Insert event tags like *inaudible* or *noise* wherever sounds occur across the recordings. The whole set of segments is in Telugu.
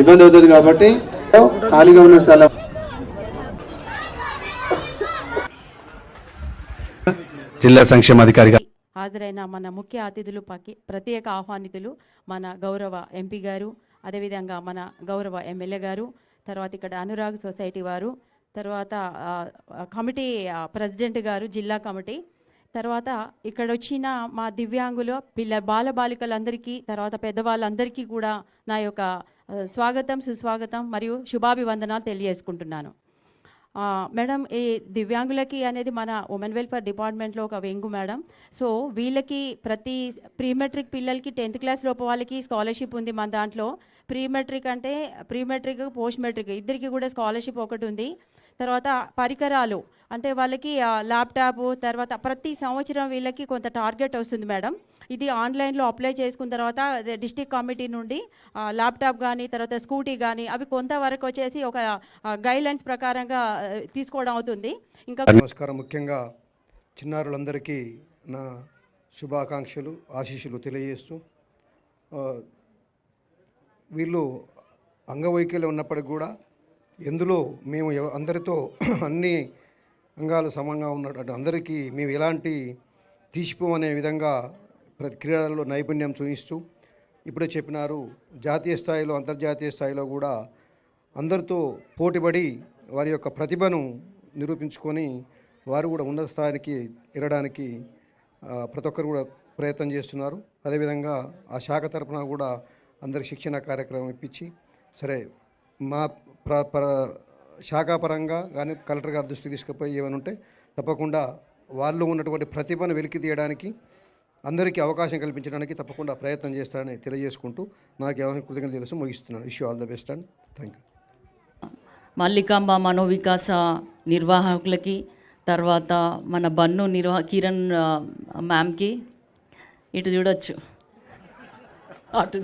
ఇబ్బంది అవుతుంది కాబట్టి ఖాళీగా ఉన్న స్థలం. జిల్లా సంక్షేమ అధికారిగా హాజరైన మన ముఖ్య అతిథులు ప్రత్యేక ఆహ్వానితులు మన గౌరవ ఎంపీ గారు అదేవిధంగా మన గౌరవ ఎమ్మెల్యే గారు తర్వాత ఇక్కడ అనురాగ్ సొసైటీ వారు తర్వాత కమిటీ ప్రెసిడెంట్ గారు జిల్లా కమిటీ తర్వాత ఇక్కడ వచ్చిన మా దివ్యాంగుల పిల్ల బాల బాలికలందరికీ తర్వాత పెద్దవాళ్ళందరికీ కూడా నా యొక్క స్వాగతం సుస్వాగతం మరియు శుభాభివందనాలు తెలియజేసుకుంటున్నాను. మేడం ఈ దివ్యాంగులకి అనేది మన ఉమెన్ వెల్ఫేర్ డిపార్ట్మెంట్లో ఒక వెంగు మేడం. సో వీళ్ళకి ప్రతి ప్రీ మెట్రిక్ పిల్లలకి టెన్త్ క్లాస్ లోపు వాళ్ళకి స్కాలర్షిప్ ఉంది మన దాంట్లో. ప్రీ మెట్రిక్ అంటే ప్రీ మెట్రిక్ పోస్ట్ మెట్రిక్ ఇద్దరికి కూడా స్కాలర్షిప్ ఒకటి ఉంది. తర్వాత పరికరాలు అంటే వాళ్ళకి ఆ, ల్యాప్టాప్ తర్వాత ప్రతి సంవత్సరం వీళ్ళకి కొంత టార్గెట్ వస్తుంది మేడం. ఇది ఆన్లైన్లో అప్లై చేసుకున్న తర్వాత డిస్టిక్ కమిటీ నుండి ల్యాప్టాప్ కానీ తర్వాత స్కూటీ కానీ అవి కొంతవరకు వచ్చేసి ఒక గైడ్లైన్స్ ప్రకారంగా తీసుకోవడం అవుతుంది. ఇంకా నమస్కారం. ముఖ్యంగా చిన్నారులందరికీ నా శుభాకాంక్షలు ఆశీస్సులు తెలియజేస్తూ వీళ్ళు అంగవైకల్యం ఉన్నప్పటికి కూడా ఎందులో మేము అందరితో *clears throat* అన్ని అంగాలు సమంగా ఉన్నటువంటి అందరికీ మేము ఎలాంటి తీసిపోమనే విధంగా ప్రతి క్రీడలలో నైపుణ్యం చూపిస్తూ ఇప్పుడే చెప్పినారు జాతీయ స్థాయిలో అంతర్జాతీయ స్థాయిలో కూడా అందరితో పోటీపడి వారి యొక్క ప్రతిభను నిరూపించుకొని వారు కూడా ఉన్నత స్థాయికి ఎరడానికి ప్రతి ఒక్కరు కూడా ప్రయత్నం చేస్తున్నారు. అదేవిధంగా ఆ శాఖ తరఫున కూడా అందరికి శిక్షణ కార్యక్రమం ఇప్పించి సరే మా ప్ర ప్ర శాఖాపరంగా కానీ కలెక్టర్ గారి దృష్టికి తీసుకుపోయి ఏమైనా ఉంటే తప్పకుండా వాళ్ళు ఉన్నటువంటి ప్రతిభను వెలికి తీయడానికి అందరికీ అవకాశం కల్పించడానికి తప్పకుండా ప్రయత్నం చేస్తారని తెలియజేసుకుంటూ నాకు ఎవరి కృతజ్ఞతలు తెలుసు. ముగిస్తున్నాను. Wish you all the best and thank you Mallikamba Manovikasa నిర్వాహకులకి తర్వాత మన బన్ను నిర్వా కిరణ్ మ్యామ్కి ఇటు చూడొచ్చు. అటు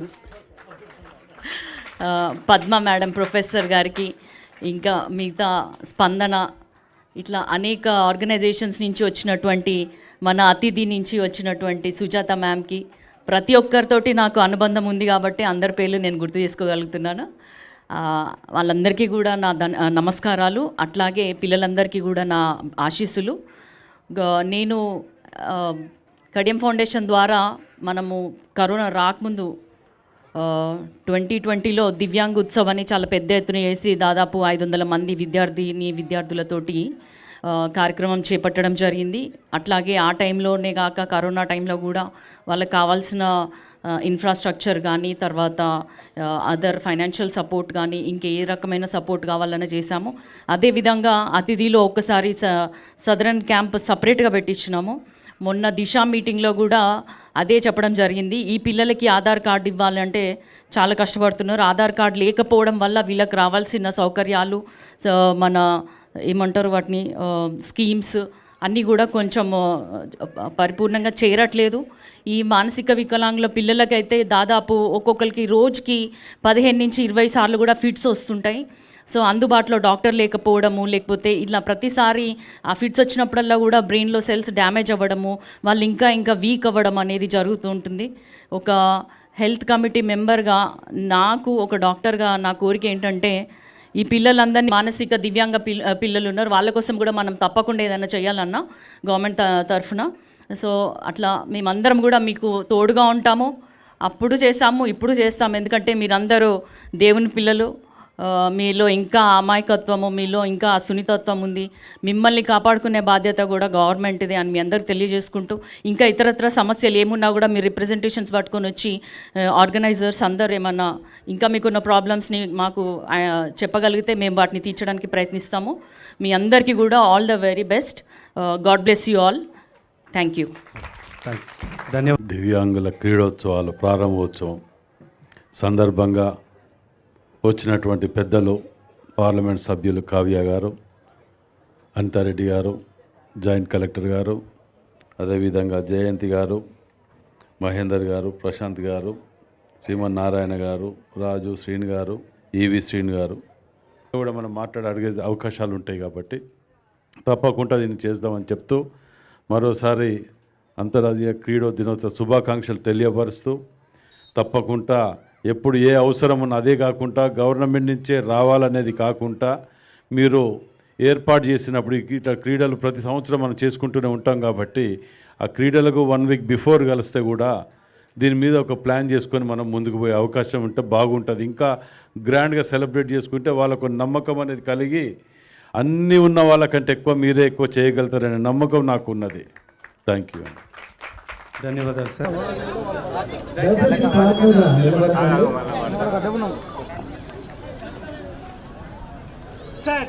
పద్మ మేడం ప్రొఫెసర్ గారికి ఇంకా మిగతా స్పందన ఇట్లా అనేక ఆర్గనైజేషన్స్ నుంచి వచ్చినటువంటి మన అతిథి నుంచి వచ్చినటువంటి సుజాత మ్యామ్కి ప్రతి ఒక్కరితోటి నాకు అనుబంధం ఉంది కాబట్టి అందరి పేర్లు నేను గుర్తు చేసుకోగలుగుతున్నాను. వాళ్ళందరికీ కూడా నా ధన్ నమస్కారాలు. అట్లాగే పిల్లలందరికీ కూడా నా ఆశీస్సులు. నేను కడియం ఫౌండేషన్ ద్వారా మనము కరోనా రాకముందు ట్వంటీ ట్వంటీలో దివ్యాంగ్ ఉత్సవ్ అని చాలా పెద్ద ఎత్తున చేసి దాదాపు ఐదు వందల మంది విద్యార్థిని విద్యార్థులతోటి కార్యక్రమం చేపట్టడం జరిగింది. అట్లాగే ఆ టైంలోనే కాక కరోనా టైంలో కూడా వాళ్ళకి కావాల్సిన ఇన్ఫ్రాస్ట్రక్చర్ కానీ తర్వాత అదర్ ఫైనాన్షియల్ సపోర్ట్ కానీ ఇంకే ఏ రకమైన సపోర్ట్ కావాలన్నా చేశాము. అదేవిధంగా అతిథిలో ఒక్కసారి స సదరన్ క్యాంప్ సపరేట్గా పెట్టించినాము. మొన్న దిశ మీటింగ్లో కూడా అదే చెప్పడం జరిగింది. ఈ పిల్లలకి ఆధార్ కార్డు ఇవ్వాలంటే చాలా కష్టపడుతున్నారు. ఆధార్ కార్డు లేకపోవడం వల్ల వీళ్ళకి రావాల్సిన సౌకర్యాలు మన ఏమంటారు వాటిని స్కీమ్స్ అన్నీ కూడా కొంచెం పరిపూర్ణంగా చేరట్లేదు. ఈ మానసిక వికలాంగుల పిల్లలకైతే దాదాపు ఒక్కొక్కరికి రోజుకి పదిహేను నుంచి ఇరవై సార్లు కూడా ఫిట్స్ వస్తుంటాయి. సో అందుబాటులో డాక్టర్ లేకపోవడము లేకపోతే ఇలా ప్రతిసారి ఆ ఫిట్స్ వచ్చినప్పుడల్లా కూడా బ్రెయిన్లో సెల్స్ డ్యామేజ్ అవ్వడము వాళ్ళు ఇంకా ఇంకా వీక్ అవ్వడం అనేది జరుగుతూ ఉంటుంది. ఒక హెల్త్ కమిటీ మెంబర్గా నాకు ఒక డాక్టర్గా నా కోరిక ఏంటంటే ఈ పిల్లలందరినీ మానసిక దివ్యాంగ పిల్ల పిల్లలు ఉన్నారు. వాళ్ళ కోసం కూడా మనం తప్పకుండా ఏదైనా చేయాలన్నా గవర్నమెంట్ తరఫున. సో అట్లా మేమందరం కూడా మీకు తోడుగా ఉంటాము. అప్పుడు చేసాము ఇప్పుడు చేస్తాము. ఎందుకంటే మీరందరూ దేవుని పిల్లలు. మీలో ఇంకా అమాయకత్వము మీలో ఇంకా సున్నితత్వం ఉంది. మిమ్మల్ని కాపాడుకునే బాధ్యత కూడా గవర్నమెంట్దే అని మీ అందరికి తెలియజేసుకుంటూ ఇంకా ఇతరత్ర సమస్యలు ఏమున్నా కూడా మీరు రిప్రజెంటేషన్స్ పట్టుకొని వచ్చి ఆర్గనైజర్స్ అందరు ఏమన్నా ఇంకా మీకున్న ప్రాబ్లమ్స్ని మాకు చెప్పగలిగితే మేము వాటిని తీర్చడానికి ప్రయత్నిస్తాము. మీ అందరికీ కూడా all the very best God bless you all thank you ధన్యవాదాలు. దివ్యాంగుల క్రీడోత్సవాల ప్రారంభోత్సవం సందర్భంగా వచ్చినటువంటి పెద్దలు పార్లమెంట్ సభ్యులు కావ్య గారు అనితారెడ్డి గారు జాయింట్ కలెక్టర్ గారు అదేవిధంగా జయంతి గారు మహేందర్ గారు ప్రశాంత్ గారు శ్రీమన్ నారాయణ గారు రాజు శ్రీని గారు ఈవి శ్రీని గారు. కూడా మనం మాట్లాడగే అడిగే అవకాశాలు ఉంటాయి కాబట్టి తప్పకుండా దీన్ని చేద్దామని చెప్తూ మరోసారి అంతర్జాతీయ క్రీడో దినోత్సవ శుభాకాంక్షలు తెలియపరుస్తూ తప్పకుండా ఎప్పుడు ఏ అవసరం ఉన్న అదే కాకుండా గవర్నమెంట్ నుంచే రావాలనేది కాకుండా మీరు ఏర్పాటు చేసినప్పుడు ఇట్లా క్రీడలు ప్రతి సంవత్సరం మనం చేసుకుంటూనే ఉంటాం కాబట్టి ఆ క్రీడలకు వన్ వీక్ బిఫోర్ కలిస్తే కూడా దీని మీద ఒక ప్లాన్ చేసుకొని మనం ముందుకు పోయే అవకాశం ఉంటే బాగుంటుంది. ఇంకా గ్రాండ్గా సెలబ్రేట్ చేసుకుంటే వాళ్ళకు నమ్మకం అనేది కలిగి అన్నీ ఉన్న వాళ్ళకంటే ఎక్కువ మీరే ఎక్కువ చేయగలుగుతారనే నమ్మకం నాకు ఉన్నది. థ్యాంక్ యూ అండి. ధన్యవాదాలు సార్